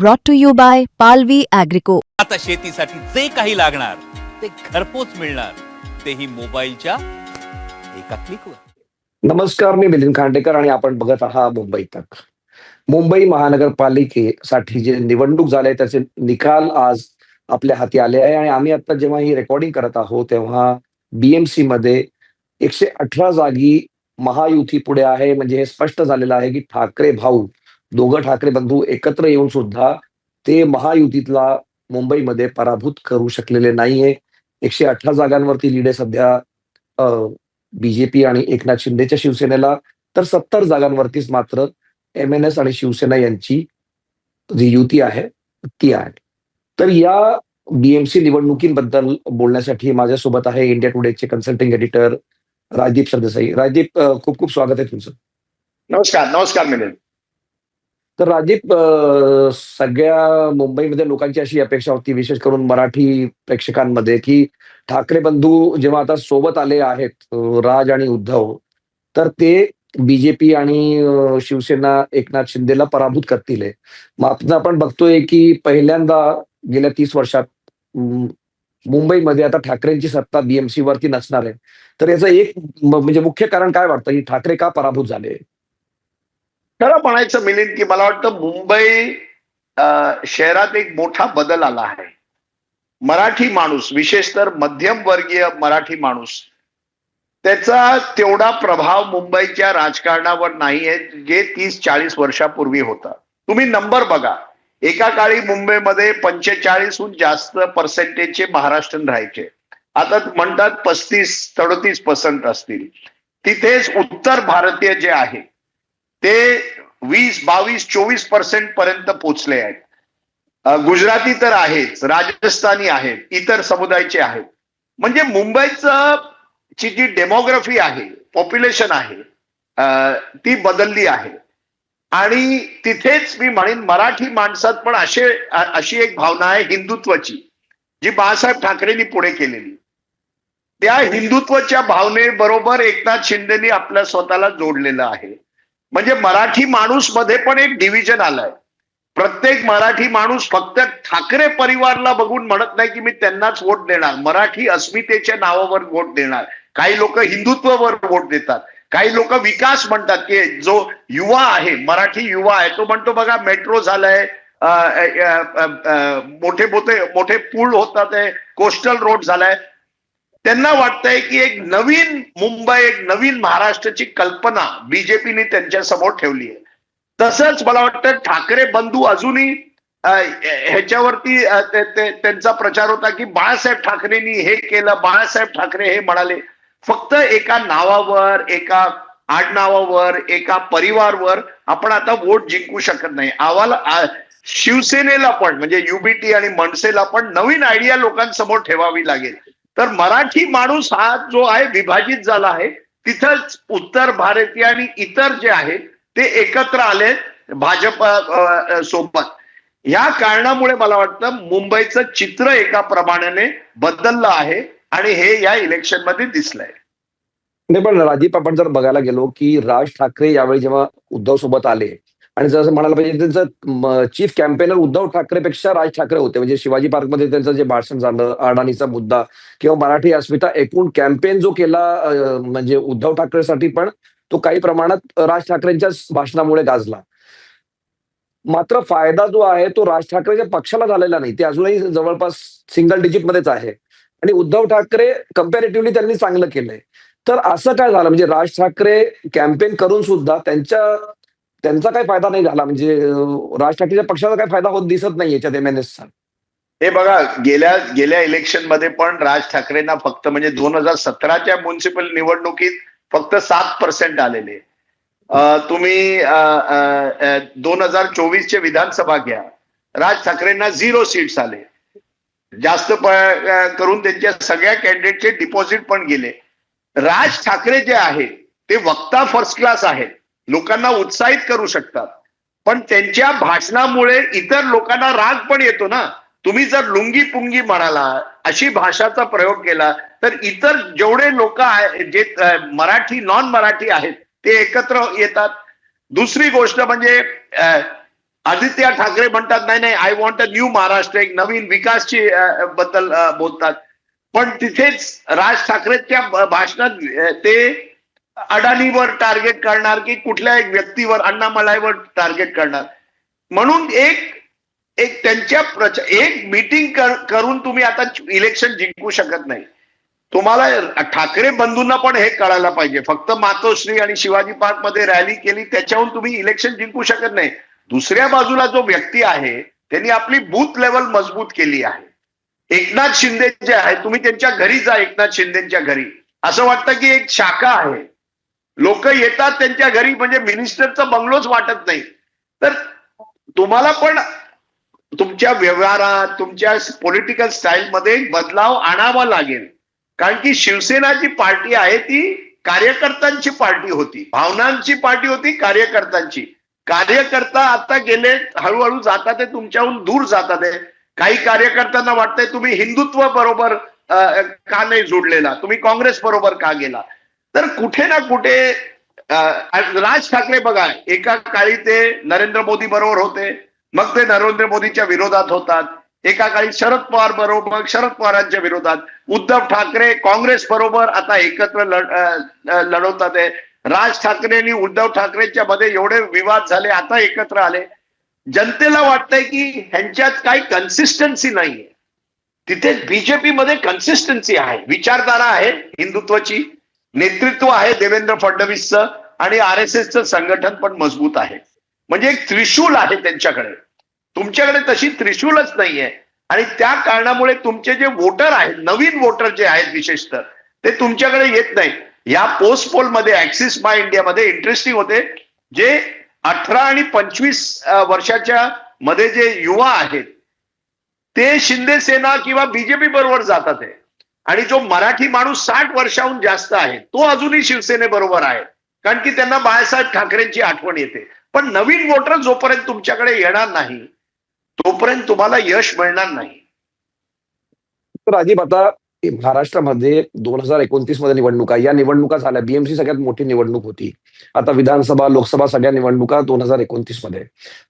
brought to you by Palvi Agrico. आता शेतीसाठी जे काही लागणार ते घरपोच मिळणार. तेही मोबाईलच्या एका क्लिकवर नमस्कार मी मिलिंद खांडेकर आणि आपण बघत आहात मुंबई तक. मुंबई महानगरपालिकेसाठी जे निवडणूक झाले त्याचे निकाल आज आपल्या हाती आले आहे आणि आम्ही आता जेव्हा ही रेकॉर्डिंग करत आहोत तेव्हा बीएमसी मध्ये एकशे अठरा जागी महायुती पुढे आहे. म्हणजे हे स्पष्ट झालेलं आहे की ठाकरे भाऊ दोघं ठाकरे बंधू एकत्र येऊन सुद्धा ते महायुतीतला मुंबईमध्ये पराभूत करू शकलेले नाहीये. एकशे अठरा जागांवरती लीड आहे सध्या बीजेपी आणि एकनाथ शिंदेच्या शिवसेनेला. तर सत्तर जागांवरतीच मात्र एम एन एस आणि शिवसेना यांची जी युती आहे ती आहे. तर या बीएमसी निवडणुकींबद्दल बोलण्यासाठी माझ्यासोबत आहे इंडिया टुडेचे कन्सल्टिंग एडिटर राजदीप सरदेसाई. राजदीप खूप खूप स्वागत आहे तुमचं. नमस्कार नमस्कार मिलिंद. तर राजदीप सगळ्या मुंबईमध्ये लोकांची अशी अपेक्षा होती विशेष करून मराठी प्रेक्षकांमध्ये की ठाकरे बंधू जेव्हा आता सोबत आले आहेत राज आणि उद्धव तर ते बीजेपी आणि शिवसेना एकनाथ शिंदेला पराभूत करतील हे. आपण बघतोय की पहिल्यांदा गेल्या तीस वर्षात मुंबईमध्ये आता ठाकरेंची सत्ता बीएमसी वरती नसणार आहे. तर याचं एक म्हणजे मुख्य कारण काय वाटतं? की ठाकरे का पराभूत झाले? खरं म्हणायचं मिलिंद की मला वाटतं मुंबई शहरात एक मोठा बदल आला आहे. मराठी माणूस विशेष तर मध्यम वर्गीय मराठी माणूस त्याचा तेवढा प्रभाव मुंबईच्या राजकारणावर नाही आहे जे तीस चाळीस वर्षापूर्वी होता. तुम्ही नंबर बघा. एका काळी मुंबईमध्ये पंचेचाळीसहून जास्त पर्सेंटेजचे महाराष्ट्रीयन राहायचे. आता म्हणतात पस्तीस सदोतीस पर्सेंट असतील. तिथेच उत्तर भारतीय जे आहे ते वीस बावीस चोवीस पर्सेंट पर्यंत पोचले आहेत. गुजराती तर आहेच राजस्थानी आहेत इतर समुदायाचे आहेत. म्हणजे मुंबईचं ची जी डेमोग्राफी आहे पॉप्युलेशन आहे ती बदलली आहे. आणि तिथेच मी म्हणेन मराठी माणसात पण असे अशी एक भावना आहे हिंदुत्वाची जी बाळासाहेब ठाकरेंनी पुढे केलेली. त्या हिंदुत्वाच्या भावनेबरोबर एकनाथ शिंदेनी आपल्या स्वतःला जोडलेलं आहे. म्हणजे मराठी माणूसमध्ये पण एक डिव्हिजन आलाय. प्रत्येक मराठी माणूस फक्त ठाकरे परिवारला बघून म्हणत नाही की मी त्यांनाच वोट देणार. मराठी अस्मितेच्या नावावर वोट देणार. काही लोक हिंदुत्वावर वोट देतात. काही लोक विकास म्हणतात की जो युवा आहे मराठी युवा आहे तो म्हणतो बघा मेट्रो झालाय मोठे मोठे मोठे पूल होतात कोस्टल रोड झालाय त्यांना वाटतंय की एक नवीन मुंबई एक नवीन महाराष्ट्राची कल्पना बीजेपीने त्यांच्यासमोर ठेवली आहे. तसंच मला वाटतं ठाकरे बंधू अजूनही ह्याच्यावरती त्यांचा प्रचार होता की बाळासाहेब ठाकरेंनी हे केलं बाळासाहेब ठाकरे हे म्हणाले. फक्त एका नावावर एका आडनावावर एका परिवारवर आपण आता वोट जिंकू शकत नाही. आम्हाला शिवसेनेला पण म्हणजे युबीटी आणि मनसेला पण नवीन आयडिया लोकांसमोर ठेवावी लागेल. तर मराठी माणूस हा जो आहे विभाजित झाला आहे तिथंच उत्तर भारतीय आणि इतर जे आहे ते एकत्र आले भाजप सोबत. या कारणामुळे मला वाटतं मुंबईचं चित्र एका प्रमाणाने बदललं आहे आणि हे या इलेक्शनमध्ये दिसलंय. नाही पण राजीव आपण जर बघायला गेलो की राज ठाकरे यावेळी जेव्हा उद्धव सोबत आले आणि जसं म्हणायला पाहिजे त्यांचं चीफ कॅम्पेनर उद्धव ठाकरेपेक्षा राज ठाकरे होते. म्हणजे शिवाजी पार्कमध्ये त्यांचं जे भाषण झालं अडाणीचा मुद्दा किंवा मराठी अस्मिता एकूण कॅम्पेन जो केला म्हणजे उद्धव ठाकरेसाठी पण तो काही प्रमाणात राज ठाकरेंच्या भाषणामुळे गाजला. मात्र फायदा जो आहे तो राज ठाकरेच्या पक्षाला झालेला नाही. ते अजूनही जवळपास सिंगल डिजिट मध्येच आहे. आणि उद्धव ठाकरे कम्पॅरेटिव्हली त्यांनी चांगलं केलंय. तर असं काय झालं? म्हणजे राज ठाकरे कॅम्पेन करून सुद्धा त्यांच्या त्यांचा काही फायदा नाही झाला. म्हणजे राज ठाकरेच्या पक्षाचा काही फायदा होत दिसत नाही याच्यात एम एन एसचा हे बघा गेल्या गेल्या इलेक्शनमध्ये पण राज ठाकरेंना फक्त म्हणजे दोन हजार सतराच्या म्युन्सिपल निवडणुकीत फक्त सात पर्सेंट आलेले. तुम्ही दोन हजार चोवीसचे विधानसभा घ्या. राज ठाकरेंना झिरो सीट्स आले. जास्त प- करून त्यांच्या सगळ्या कॅन्डिडेटचे डिपॉझिट पण गेले. राज ठाकरे जे आहे ते वक्ता फर्स्ट क्लास आहेत. लोकांना उत्साहित करू शकतात. पण त्यांच्या भाषणामुळे इतर लोकांना राग पण येतो ना. तुम्ही जर लुंगी पुंगी म्हणाला अशी भाषाचा प्रयोग केला तर इतर जेवढे लोक जे मराठी नॉन मराठी आहेत ते एकत्र येतात. दुसरी गोष्ट म्हणजे आदित्य ठाकरे म्हणतात नाही नाही I want a new Maharashtra एक नवीन विकासची बद्दल बोलतात. पण तिथेच राज ठाकरेच्या भाषणात ते अडाणीवर टार्गेट करणार की कुठल्या एक व्यक्तीवर अण्णामलाईवर टार्गेट करणार? म्हणून एक एक त्यांच्या प्रच- एक मीटिंग करून तुम्ही आता इलेक्शन जिंकू शकत नाही. तुम्हाला ठाकरे बंधूंना पण हे कळायला पाहिजे. फक्त मातोश्री आणि शिवाजी पार्कमध्ये रॅली केली त्याच्याहून तुम्ही इलेक्शन जिंकू शकत नाही. दुसऱ्या बाजूला जो व्यक्ती आहे त्यांनी आपली बूथ लेवल मजबूत केली आहे. एकनाथ शिंदे जे आहे तुम्ही त्यांच्या घरी जा एकनाथ शिंदेच्या घरी. असं वाटतं की एक शाखा आहे. लोक येतात त्यांच्या घरी म्हणजे मिनिस्टरचा बंगलोच वाटत नाही. तर तुम्हाला पण तुमच्या व्यवहारात तुमच्या पॉलिटिकल स्टाईलमध्ये बदलाव आणावा लागेल. कारण की शिवसेना जी पार्टी आहे ती कार्यकर्त्यांची पार्टी होती. भावनांची पार्टी होती कार्यकर्त्यांची. कार्यकर्ता आता गेले हळूहळू जातात ते तुमच्याहून दूर जातात आहे काही कार्यकर्त्यांना वाटतंय तुम्ही हिंदुत्व बरोबर का नाही जोडलेला? तुम्ही काँग्रेस बरोबर का गेला? तर कुठे ना कुठे राज ठाकरे बघा एका काळी ते नरेंद्र मोदी बरोबर होते मग ते नरेंद्र मोदीच्या विरोधात होतात. एका काळी शरद पवार बरोबर मग शरद पवारांच्या विरोधात. उद्धव ठाकरे काँग्रेस बरोबर आता एकत्र लढवतात राज ठाकरे आणि उद्धव ठाकरेच्या मध्ये एवढे विवाद झाले आता एकत्र आले. जनतेला वाटतंय की ह्यांच्यात काही कन्सिस्टन्सी नाहीये. तिथे बीजेपी मध्ये कन्सिस्टन्सी आहे. विचारधारा आहे हिंदुत्वाची. नेतृत्व आहे देवेंद्र फडणवीसचं आणि आर एस एसचं संघटन पण मजबूत आहे. म्हणजे एक त्रिशूल आहे त्यांच्याकडे. तुमच्याकडे तशी त्रिशूलच नाहीये. आणि त्या कारणामुळे तुमचे जे वोटर आहेत नवीन वोटर जे आहेत विशेषतः ते तुमच्याकडे येत नाही. या पोस्ट पोलमध्ये ऍक्सिस माय इंडियामध्ये इंटरेस्टिंग होते. जे अठरा आणि पंचवीस वर्षाच्या मध्ये जे युवा आहेत ते शिंदे सेना किंवा बीजेपी बरोबर जातात आहे आणि जो मराठी माणूस साठ वर्षाहून जास्त आहे तो अजूनही शिवसेनेबरोबर आहे. कारण की त्यांना बाळासाहेब ठाकरेंची आठवण येते. पण नवीन वोटर जोपर्यंत तुमच्याकडे येणार नाही तोपर्यंत तुम्हाला यश मिळणार नाही. तर राजीव आता महाराष्ट्रामध्ये दोन हजार एकोणतीसमध्ये निवडणुका या निवडणुका झाल्या. बीएमसी सगळ्यात मोठी निवडणूक होती. आता विधानसभा लोकसभा सगळ्या निवडणुका दोन हजार एकोणतीसमध्ये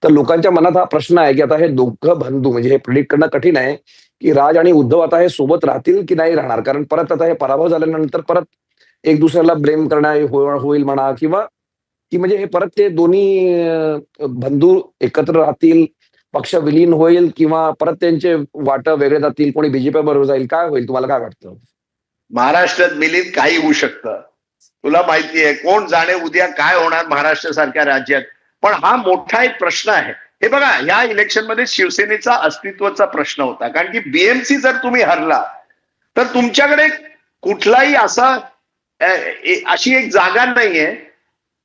तर लोकांच्या मनात हा प्रश्न आहे की आता हे दोघं बंधू म्हणजे हे प्रिडिक्ट करणं कठीण आहे. की राज आणि उद्धव आता हे सोबत राहतील की नाही राहणार? कारण परत आता हे पराभव झाल्यानंतर परत एक दुसऱ्याला ब्लेम करणं हो, होईल म्हणा किंवा की म्हणजे हे परत ते दोन्ही बंधू एकत्र राहतील पक्ष विलीन होईल किंवा परत त्यांचे वाट वेगळे जातील कोणी बीजेपी बरोबर जाईल काय होईल? तुम्हाला काय वाटतं? महाराष्ट्रात मिलीन काही होऊ शकतं. तुला माहिती आहे कोण जाणे उद्या काय होणार महाराष्ट्र सारख्या राज्यात? पण हा मोठा एक प्रश्न आहे. हे बघा या इलेक्शनमध्ये शिवसेनेचा अस्तित्वाचा प्रश्न होता. कारण की बीएमसी जर तुम्ही हरला तर तुमच्याकडे कुठलाही असा अशी एक जागा नाहीये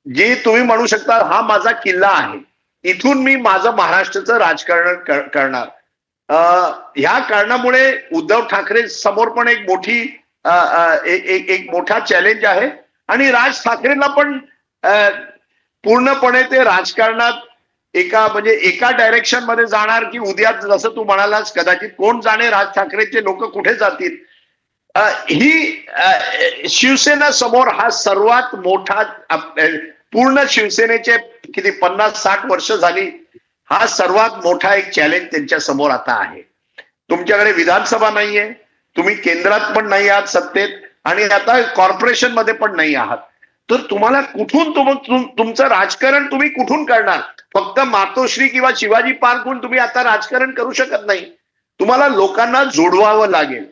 जी तुम्ही म्हणू शकता हा माझा किल्ला आहे. इथून मी माझं महाराष्ट्राचं राजकारण करणार. ह्या कारणामुळे उद्धव ठाकरे समोर पण एक मोठी एक एक मोठा चॅलेंज आहे. आणि राज ठाकरेंना पण पूर्णपणे ते राजकारणात एका म्हणजे एका डायरेक्शनमध्ये जाणार की उद्या जसं तू म्हणालास कदाचित कोण जाणे राज ठाकरेचे लोक कुठे जातील? ही शिवसेना समोर हा सर्वात मोठा पूर्ण शिवसेनेचे किती पन्नास साठ वर्ष झाली हा सर्वात मोठा एक चॅलेंज त्यांच्यासमोर आता आहे. तुमच्याकडे विधानसभा नाहीये तुम्ही केंद्रात पण नाही आहात सत्तेत आणि आता कॉर्पोरेशनमध्ये पण नाही आहात. तर तुम्हाला कुठून तुम- तुमचं राजकारण तुम्ही कुठून करणार? फक्त मातोश्री किंवा शिवाजी पार्क म्हणून तुम्ही आता राजकारण करू शकत नाही. तुम्हाला लोकांना जोडवावं लागेल.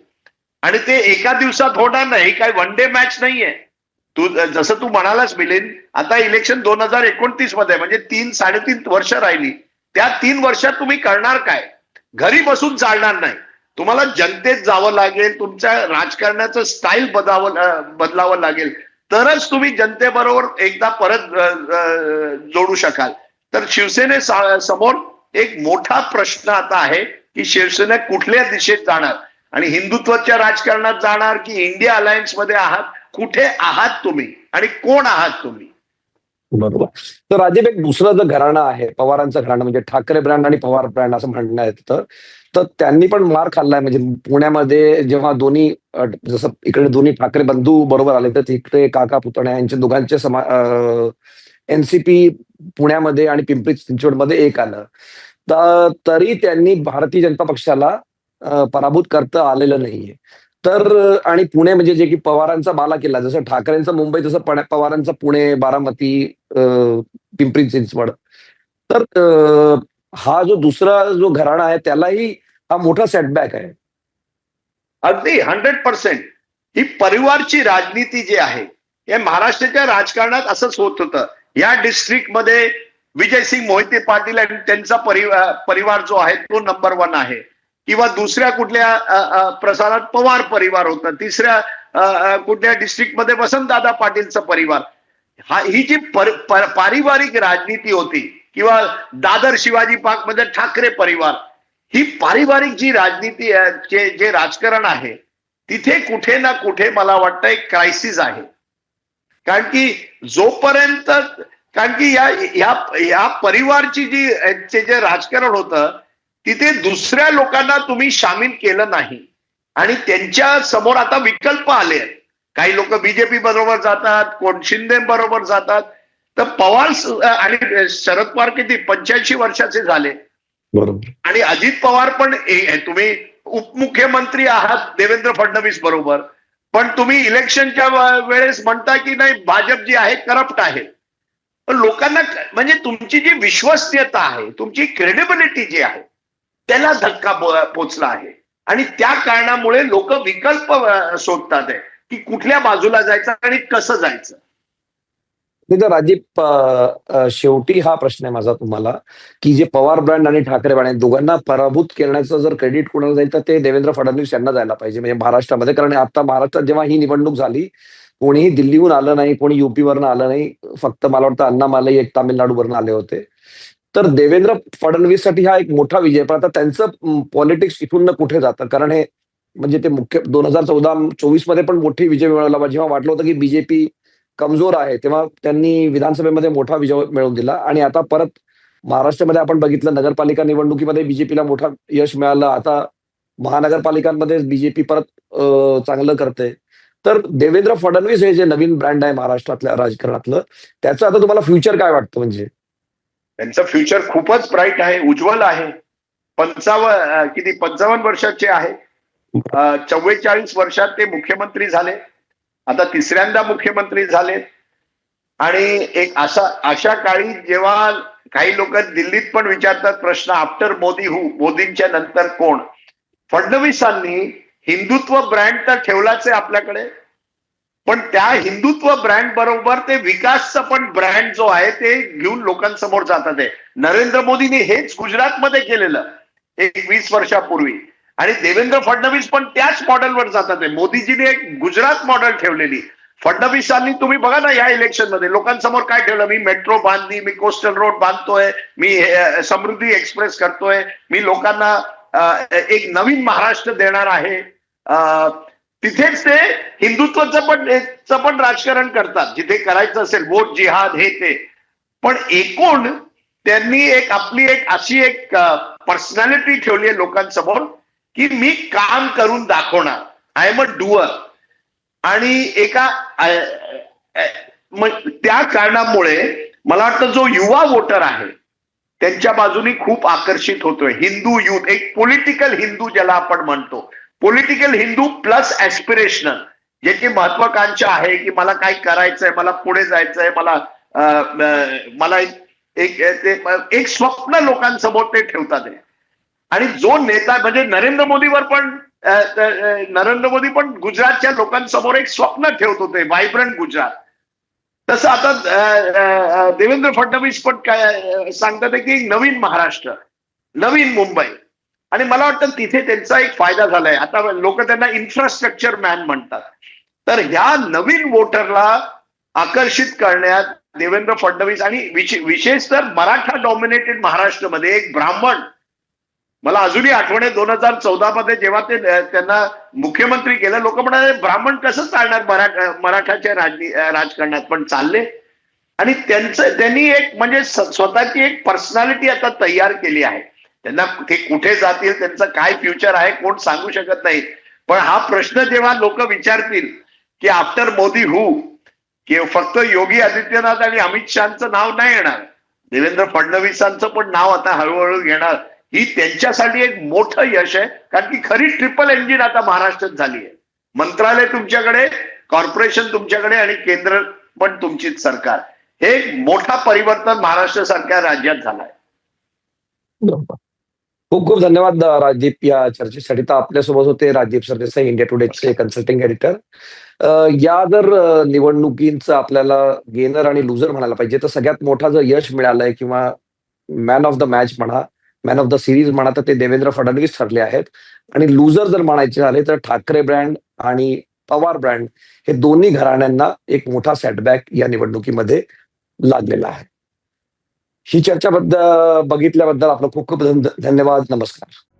आणि ते एका दिवसात होणार नाही. काय वन डे मॅच नाहीये. तू जसं तू म्हणालास मिलिंद आता इलेक्शन दोन हजार एकोणतीसमध्ये म्हणजे तीन साडेतीन वर्ष राहिली. त्या तीन वर्षात तुम्ही करणार काय? घरी बसून चालणार नाही. तुम्हाला जनतेत जावं लागेल तुमच्या राजकारणाचं स्टाईल बदावं बदलावं लागेल. तरच तुम्ही जनतेबरोबर एकदा परत जोडू शकाल. तर शिवसेने समोर एक मोठा प्रश्न आता आहे की शिवसेना कुठल्या दिशेत जाणार? आणि हिंदुत्वाच्या राजकारणात जाणार की इंडिया अलायन्समध्ये आहात? कुठे आहात तुम्ही? आणि कोण आहात तुम्ही? बरोबर. तर राजीव एक दुसरं जर घराणं आहे पवारांचं घराणं म्हणजे ठाकरे ब्रँड आणि पवार ब्रँड असं म्हणणं येतं तर त्यांनी पण मार खाल्लाय. म्हणजे पुण्यामध्ये जेव्हा दोन्ही जसं इकडे दोन्ही ठाकरे बंधू बरोबर आले तर तिकडे काका पुतण्या यांच्या दोघांचे समा एनसीपी पुण्यामध्ये आणि पिंपरी चिंचवडमध्ये एक आलं. तर तरी त्यांनी भारतीय जनता पक्षाला पराभूत करता आलेलं नाहीये. तर आणि पुणे म्हणजे जे की पवारांचा बाला किल्ला जसं ठाकरेंचा मुंबई तसं पवारांचा पुणे बारामती पिंपरी चिंचवड. तर हा जो दुसरा जो घराणा आहे त्यालाही हा मोठा सेटबॅक आहे. अगदी हंड्रेड पर्सेंट ही परिवारची राजनीती जी आहे हे महाराष्ट्राच्या राजकारणात असंच होत होतं. या डिस्ट्रिक्टमध्ये विजयसिंग मोहिते पाटील आणि त्यांचा परिवार परिवार जो आहे तो नंबर वन आहे. किंवा दुसऱ्या कुठल्या प्रसारात पवार परिवार होता तिसऱ्या कुठल्या डिस्ट्रिक्टमध्ये वसंतदादा पाटीलचा परिवार. हा ही जी पर, पर, पारिवारिक राजनीती होती किंवा दादर शिवाजी पार्कमध्ये ठाकरे परिवार ही पारिवारिक जी राजनीती जे जे राजकारण आहे तिथे कुठे ना कुठे मला वाटतं एक क्रायसिस आहे. कारण की जोपर्यंत कारण की या या या परिवारची जी चे जे राजकारण होतं तिथे दुसऱ्या लोकांना तुम्ही सामील केलं नाही. आणि त्यांच्यासमोर आता विकल्प आले आहेत. काही लोक बीजेपी बरोबर जातात कोण शिंदे बरोबर जातात. तर पवार आणि शरद पवार किती? पंच्याऐंशी वर्षाचे झाले. बरोबर. आणि अजित पवार पण तुम्ही उपमुख्यमंत्री आहात देवेंद्र फडणवीस बरोबर. पण तुम्ही इलेक्शनच्या वेळेस म्हणता की नाही भाजप जी आहे करप्ट आहे. पण लोकांना म्हणजे तुमची जी विश्वसनीयता आहे तुमची क्रेडिबिलिटी जी आहे त्याला धक्का पोचला आहे. आणि त्या कारणामुळे लोक विकल्प शोधतात आहे की कुठल्या बाजूला जायचं आणि कसं जायचं. नाही तर राजीव शेवटी हा प्रश्न आहे माझा तुम्हाला की जे पवार ब्रँड आणि ठाकरे ब्रँड दोघांना पराभूत करण्याचं जर क्रेडिट कोणाला जाईल तर ते देवेंद्र फडणवीस यांना जायला पाहिजे. म्हणजे महाराष्ट्रामध्ये कारण आता महाराष्ट्रात जेव्हा ही निवडणूक झाली कोणीही दिल्लीहून आलं नाही कोणी युपीवरनं आलं नाही फक्त मला वाटतं अण्णामालई एक तामिळनाडूवरनं आले होते. तर देवेंद्र फडणवीससाठी हा एक मोठा विजय पण आता त्यांचं पॉलिटिक्स इथून कुठे जातं? कारण हे म्हणजे ते मुख्य दोन हजार चौदा चोवीसमध्ये पण मोठी विजय मिळवला जेव्हा वाटलं होतं की बीजेपी कमजोर आहे तेव्हा त्यांनी विधानसभेमध्ये मोठा विजय मिळवून दिला. आणि आता परत महाराष्ट्रामध्ये आपण बघितलं नगरपालिका निवडणुकीमध्ये बीजेपीला मोठा यश मिळालं. आता महानगरपालिकांमध्ये बीजेपी परत चांगलं करते तर देवेंद्र फडणवीस हे जे नवीन ब्रँड आहे महाराष्ट्रातल्या राजकारणातलं त्याचं आता तुम्हाला फ्युचर काय वाटतं म्हणजे? त्यांचं फ्युचर खूपच ब्राईट आहे उज्ज्वल आहे. पंचावन्न किती पंचावन्न वर्षाचे आहे. चव्वेचाळीस वर्षात ते मुख्यमंत्री झाले. आता तिसऱ्यांदा मुख्यमंत्री झाले. आणि एक असा अशा काळी जेव्हा काही लोक दिल्लीत पण विचारतात प्रश्न आफ्टर मोदी हू मोदींच्या नंतर कोण? फडणवीसांनी हिंदुत्व ब्रँड तर ठेवलाच आहे आपल्याकडे. पण त्या हिंदुत्व ब्रँड बरोबर ते विकासचं पण ब्रँड जो आहे ते घेऊन लोकांसमोर जातात आहे. नरेंद्र मोदींनी हेच गुजरातमध्ये केलेलं एक वीस वर्षापूर्वी. आणि देवेंद्र फडणवीस पण त्याच मॉडेलवर जातात आहे. मोदीजीने एक गुजरात मॉडेल ठेवलेली. फडणवीसांनी तुम्ही बघा ना या इलेक्शनमध्ये लोकांसमोर काय ठेवलं? मी मेट्रो बांधली मी कोस्टल रोड बांधतोय मी समृद्धी एक्सप्रेस करतोय मी लोकांना एक नवीन महाराष्ट्र देणार आहे. तिथेच ते हिंदुत्वाचं पण पण राजकारण करतात. जिथे करायचं असेल वोट जिहाद हे ते. पण एकूण त्यांनी एक आपली एक अशी एक पर्सनॅलिटी ठेवली आहे लोकांसमोर की मी काम करून दाखवणार. आय एम अ डुअर आणि एका त्या कारणामुळे मला वाटतं जो युवा वोटर आहे त्यांच्या बाजूनी खूप आकर्षित होतोय. हिंदू युथ एक पॉलिटिकल हिंदू ज्याला आपण म्हणतो. पॉलिटिकल हिंदू प्लस ऍस्पिरेशनल ज्याची महत्वाकांक्षा आहे की मला काय करायचंय मला पुढे जायचंय मला मला एक एक- ते- एक स्वप्न लोकांसमोर ते ठेवतात. आहे. आणि जो नेता म्हणजे नरेंद्र मोदीवर पण नरेंद्र मोदी पण गुजरातच्या लोकांसमोर एक स्वप्न ठेवत होते व्हायब्रंट गुजरात. तसं आता देवेंद्र फडणवीस पण काय सांगतात आहे की नवीन महाराष्ट्र नवीन मुंबई. आणि मला वाटतं तिथे त्यांचा एक फायदा झालाय. आता लोक त्यांना इन्फ्रास्ट्रक्चर मॅन म्हणतात. तर ह्या नवीन वोटरला आकर्षित करण्यात देवेंद्र फडणवीस आणि विशेष तर मराठा डॉमिनेटेड महाराष्ट्रामध्ये एक ब्राह्मण मला अजूनही आठवण आहे दोन हजार चौदा मध्ये जेव्हा ते त्यांना मुख्यमंत्री केलं लोक म्हणाले ब्राह्मण कसं चालणार मराठा मराठाच्या राजकारणात? पण चालले. आणि त्यांचं त्यांनी एक म्हणजे स्वतःची एक पर्सनॅलिटी आता तयार केली आहे. त्यांना ते कुठे जातील त्यांचं काय फ्युचर आहे कोण सांगू शकत नाही. पण हा प्रश्न जेव्हा लोक विचारतील की आफ्टर मोदी हू की फक्त योगी आदित्यनाथ आणि अमित शहाचं नाव नाही येणार देवेंद्र फडणवीसांचं पण नाव आता हळूहळू येणार ही त्यांच्यासाठी एक मोठं यश आहे. कारण की खरी ट्रिपल इंजिन आता महाराष्ट्रात झाली आहे. मंत्रालय तुमच्याकडे कॉर्पोरेशन तुमच्याकडे आणि केंद्र पण तुमचीच सरकार. हे एक मोठा परिवर्तन महाराष्ट्र सारख्या राज्यात झालाय. बरोबर खूप खूप धन्यवाद राजदीप या चर्चेसाठी. तर आपल्यासोबत होते राजदीप सरदेसाई इंडिया टुडेचे कन्सल्टिंग एडिटर या जर निवडणुकींचं आपल्याला गेनर आणि लुझर म्हणायला पाहिजे तर सगळ्यात मोठा जर यश मिळालंय किंवा मॅन ऑफ द मॅच म्हणा मॅन ऑफ द सिरीज म्हणा तर ते देवेंद्र फडणवीस ठरले आहेत. आणि लुझर जर म्हणायचे झाले तर ठाकरे ब्रँड आणि पवार ब्रँड हे दोन्ही घराण्यांना एक मोठा सेटबॅक या निवडणुकीमध्ये लागलेला आहे. ही चर्चा बद्दल बघितल्याबद्दल आपलं खूप खूप धन्यवाद. नमस्कार.